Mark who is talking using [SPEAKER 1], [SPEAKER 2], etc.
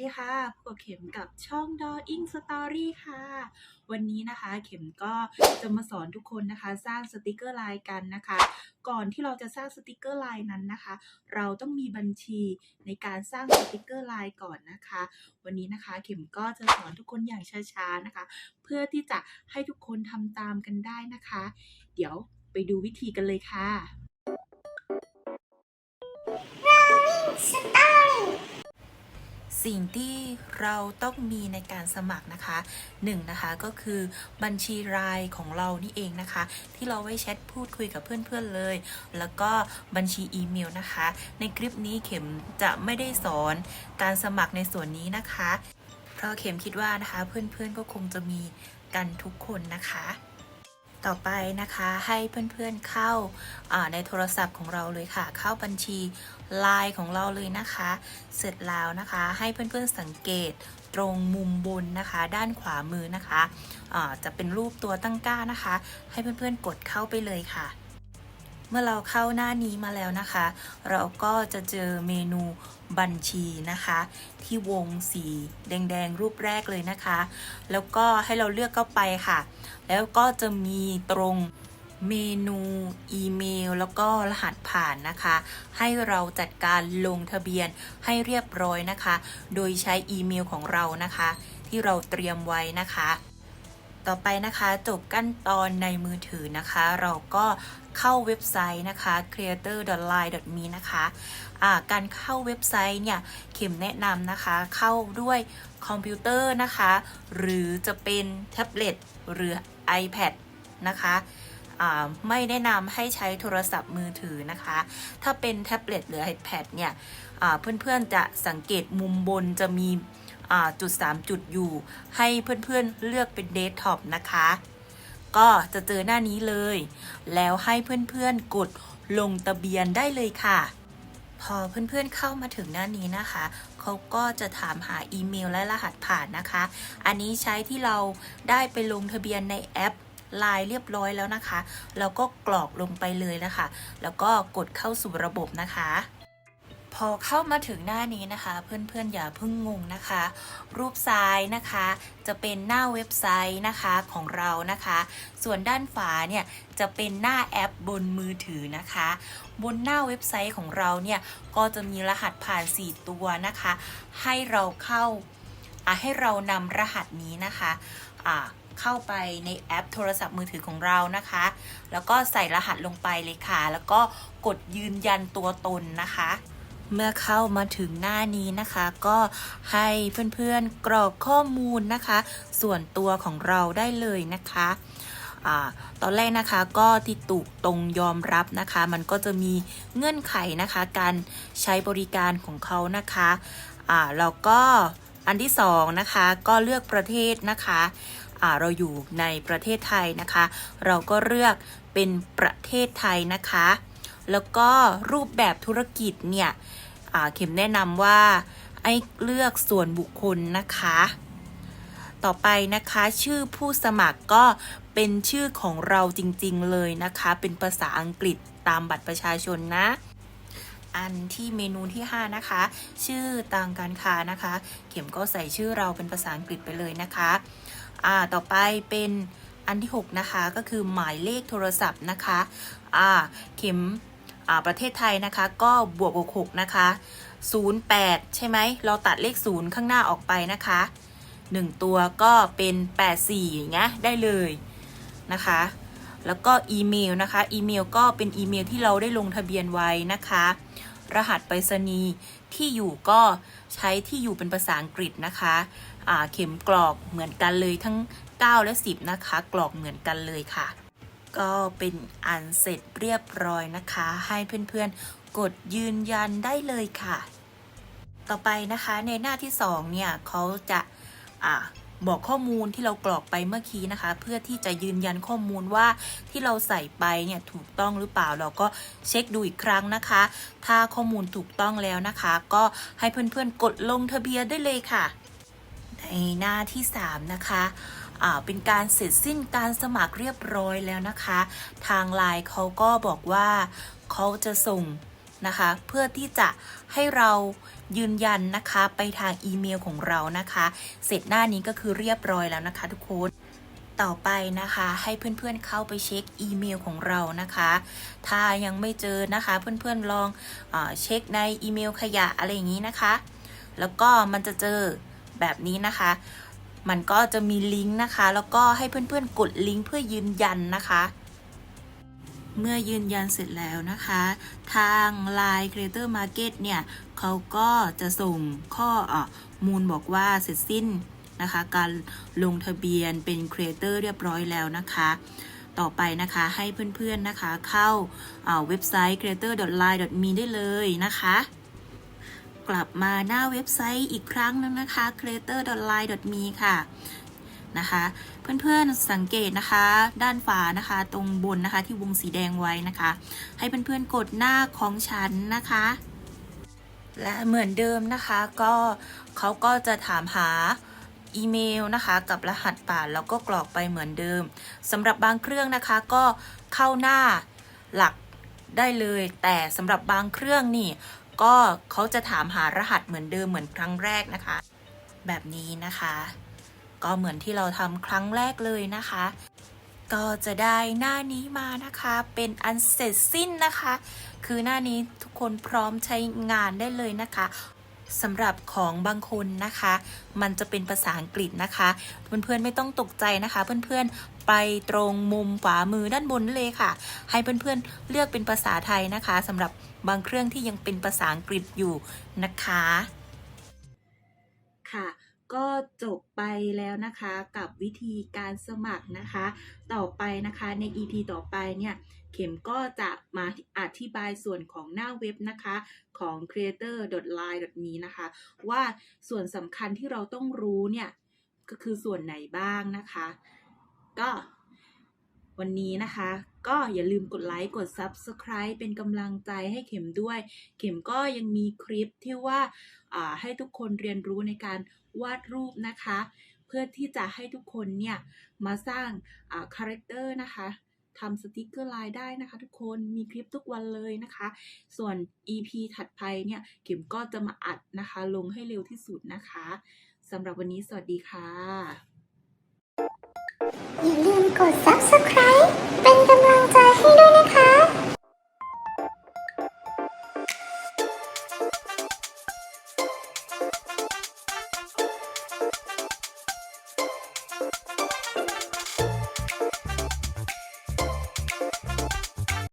[SPEAKER 1] ดีค่ะพบกับเข็มกับช่อง d o i n g Story ค่ะ วันนี้นะคะเข็มก็จะมาสอนทุกคนนะคะ สร้างสติกเกอร์ไลน์กันนะคะ ก่อนที่เราจะสร้างสติกเกอร์ไลน์นั้นนะคะ เราต้องมีบัญชีในการสร้างสติกเกอร์ไลน์ก่อนนะคะ วันนี้นะคะเข็มก็จะสอนทุกคนอย่างช้าๆนะคะ เพื่อที่จะให้ทุกคนทำตามกันได้นะคะ เดี๋ยวไปดูวิธีกันเลยค่ะ Drawing Story สิ่งที่เราต้องมีในการสมัครนะคะหนึ่งนะคะก็คือบัญชีรายของเรานี่เองนะคะ ที่เราไว้แชทพูดคุยกับเพื่อนๆเลย แล้วก็บัญชีอีเมลนะคะ ในคลิปนี้เข็มจะไม่ได้สอนการสมัครในส่วนนี้นะคะ เพราะเข็มคิดว่านะคะเพื่อนๆก็คงจะมีกันทุกคนนะคะ ต่อไปนะคะให้เพื่อนๆเข้าอ่าในโทรศัพท์ของเราเลยค่ะ เข้าบัญชี Line ของเราเลยนะคะ เสร็จแล้วนะคะให้เพื่อนๆสังเกตตรงมุมบนนะคะ ด้านขวามือนะคะจะเป็นรูปตัวตั้งก้านะคะ ให้เพื่อนๆกดเข้าไปเลยค่ะ เมื่อเราเข้าหน้านี้มาแล้วนะคะ เราก็จะเจอเมนูบัญชีนะคะ ที่วงสีแดงๆรูปแรกเลยนะคะ แล้วก็ให้เราเลือกเข้าไปค่ะ แล้วก็จะมีตรงเมนูอีเมล แล้วก็รหัสผ่านนะคะ ให้เราจัดการลงทะเบียนให้เรียบร้อยนะคะ โดยใช้อีเมลของเรานะคะ ที่เราเตรียมไว้นะคะ ต่อไปนะคะจบขั้นตอนในมือถือนะคะ เราก็เข้าเว็บไซต์นะคะ creator.line.me นะคะะการเข้าเว็บไซต์เนี่ย เข็มแนะนำนะคะ เข้าด้วยคอมพิวเตอร์นะคะ หรือจะเป็นแท็บเล็ตหรือ iPad นะคะไม่แนะนำให้ใช้โทรศัพท์มือถือนะคะ ถ้าเป็นแท็บเล็ตหรือ iPad เนี่ยเพื่อนๆจะสังเกตมุมบนจะมีจุด 3 จุดอยู่ ให้เพื่อนๆเลือกเป็นเดสก์ท็อปนะคะ ก็จะเจอหน้านี้เลย แล้วให้เพื่อนๆกดลงทะเบียนได้เลยค่ะ พอเพื่อนๆเข้ามาถึงหน้านี้นะคะ เขาก็จะถามหาอีเมลและรหัสผ่านนะคะ อันนี้ใช้ที่เราได้ไปลงทะเบียนในแอปไลน์เรียบร้อยแล้วนะคะเราก็กรอกลงไปเลยนะคะ แล้วก็กดเข้าสู่ระบบนะคะ พอเข้ามาถึงหน้านี้นะคะ เพื่อนๆอย่าเพิ่งงงนะคะ รูปซ้ายนะคะ จะเป็นหน้าเว็บไซต์นะคะของเรานะคะ ส่วนด้านฝาเนี่ยจะเป็นหน้าแอปบนมือถือนะคะ บนหน้าเว็บไซต์ของเราเนี่ยก็จะมีรหัสผ่าน 4 ตัวนะคะ ให้เราเข้าให้เรานำรหัสนี้นะคะะเข้าไปในแอปโทรศัพท์มือถือของเรานะคะ แล้วก็ใส่รหัสลงไปเลยค่ะ แล้วก็กดยืนยันตัวตนนะคะ เมื่อเข้ามาถึงหน้านี้นะคะ ก็ให้เพื่อนๆกรอกข้อมูลนะคะ ส่วนตัวของเราได้เลยนะคะอตอนแรกนะคะก็ที่ตุกตรงยอมรับนะคะ มันก็จะมีเงื่อนไขนะคะ การใช้บริการของเขานะคะอ่าแล้วก็อันที่สองนะคะก็เลือกประเทศนะคะเราอยู่ในประเทศไทยนะคะ เราก็เลือกเป็นประเทศไทยนะคะ แล้วก็รูปแบบธุรกิจเนี่ย เข็มแนะนำว่าไอ้เลือกส่วนบุคคลนะคะ ต่อไปนะคะชื่อผู้สมัครก็เป็นชื่อของเราจริงๆเลยนะคะ เป็นภาษาอังกฤษตามบัตรประชาชนนะ อันที่เมนูที่ 5 นะคะ ชื่อต่างการค้านะคะ เข็มก็ใส่ชื่อเราเป็นภาษาอังกฤษไปเลยนะคะอ่าต่อไปเป็นอันที่ 6 นะคะ ก็คือหมายเลขโทรศัพท์นะคะอ่าเข็ม ประเทศไทยนะคะก็บวกบวก6นะคะ08 ใช่ไหม เราตัดเลข 0 ข้างหน้าออกไปนะคะ 1 ตัวก็เป็น 84 อย่างเงี้ยได้เลยนะคะ แล้วก็อีเมลนะคะ อีเมลก็เป็นอีเมลที่เราได้ลงทะเบียนไว้นะคะ รหัสไปรษณีย์ที่อยู่ก็ใช้ที่อยู่เป็นภาษาอังกฤษนะคะเข็มกรอกเหมือนกันเลยทั้ง 9 และ 10 นะคะ กรอกเหมือนกันเลยค่ะ ก็เป็นอันเสร็จเรียบร้อยนะคะ ให้เพื่อนๆ กดยืนยันได้เลยค่ะ ต่อไปนะคะในหน้าที่ 2 เนี่ยเขาจะอ่าบอกข้อมูลที่เรากรอกไปเมื่อกี้นะคะ เพื่อที่จะยืนยันข้อมูลว่าที่เราใส่ไปเนี่ยถูกต้องหรือเปล่าเราก็เช็คดูอีกครั้งนะคะ ถ้าข้อมูลถูกต้องแล้วนะคะ ก็ให้เพื่อนๆกดลงทะเบียนได้เลยค่ะ ในหน้าที่ 3 นะคะ เป็นการเสร็จสิ้นการสมัครเรียบร้อยแล้วนะคะ ทางไลน์เขาก็บอกว่าเขาจะส่งนะคะ เพื่อที่จะให้เรายืนยันนะคะไปทางอีเมลของเรานะคะ เสร็จหน้านี้ก็คือเรียบร้อยแล้วนะคะ ทุกคน ต่อไปนะคะให้เพื่อนๆเข้าไปเช็คอีเมลของเรานะคะ ถ้ายังไม่เจอนะคะ เพื่อนๆลองอเช็คในอีเมลขยะอะไรอย่างนี้นะคะ แล้วก็มันจะเจอแบบนี้นะคะ มันก็จะมีลิงก์นะคะ แล้วก็ให้เพื่อนๆกดลิงก์เพื่อยืนยันนะคะ เมื่อยืนยันเสร็จแล้วนะคะ ทาง Line Creator Market เนี่ยเขาก็จะส่งข้ออมูลบอกว่าเสร็จสิ้นนะคะ การลงทะเบียนเป็น Creator เรียบร้อยแล้วนะคะต่อไปนะคะให้เพื่อนๆนะคะเข้าาเว็บไซต์ creator.line.me ได้เลยนะคะ กลับมาหน้าเว็บไซต์อีกครั้งนึงนะคะ creator.line.me ค่ะนะคะ เพื่อนๆสังเกตนะคะ ด้านฝานะคะ ตรงบนนะคะที่วงสีแดงไว้นะคะ ให้เพื่อนๆกดหน้าของฉันนะคะ และเหมือนเดิมนะคะ ก็เขาก็จะถามหาอีเมลนะคะกับรหัสผ่านแล้วก็กรอกไปเหมือนเดิมสำหรับบางเครื่องนะคะก็เข้าหน้าหลักได้เลย แต่สำหรับบางเครื่องนี่ ก็เขาจะถามหารหัสเหมือนเดิมเหมือนครั้งแรกนะคะ แบบนี้นะคะ ก็เหมือนที่เราทำครั้งแรกเลยนะคะ ก็จะได้หน้านี้มานะคะ เป็นอันเสร็จสิ้นนะคะ คือหน้านี้ทุกคนพร้อมใช้งานได้เลยนะคะสำหรับของบางคนนะคะ มันจะเป็นภาษาอังกฤษนะคะ เพื่อนๆไม่ต้องตกใจนะคะ เพื่อนๆ ไปตรงมุมขวามือด้านบนเลยค่ะ ให้เพื่อนๆเลือกเป็นภาษาไทยนะคะสำหรับบางเครื่องที่ยังเป็นภาษาอังกฤษอยู่นะคะ ค่ะก็จบไปแล้วนะคะกับวิธีการสมัครนะคะ ต่อไปนะคะใน EP ต่อไปเนี่ย เข็มก็จะมาอธิบายส่วนของหน้าเว็บนะคะของ creator.line.me นะคะ ว่าส่วนสำคัญที่เราต้องรู้เนี่ย ก็คือส่วนไหนบ้างนะคะ ก็ วันนี้นะคะ ก็อย่าลืมกดไลค์กด Subscribe เป็นกำลังใจให้เข็มด้วย เข็มก็ยังมีคลิปที่ว่าอ่าให้ทุกคนเรียนรู้ในการวาดรูปนะคะ เพื่อที่จะให้ทุกคนเนี่ย มาสร้างคาแรคเตอร์นะคะทำสติกเกอร์ไลน์ได้นะคะ ทุกคนมีคลิปทุกวันเลยนะคะ ส่วน EP ถัดไปเนี่ยเข็มก็จะมาอัดนะคะ ลงให้เร็วที่สุดนะคะสำหรับวันนี้สวัสดีค่ะ
[SPEAKER 2] อย่าลืมกด subscribe เป็นกำลังใจให้ด้วยนะคะ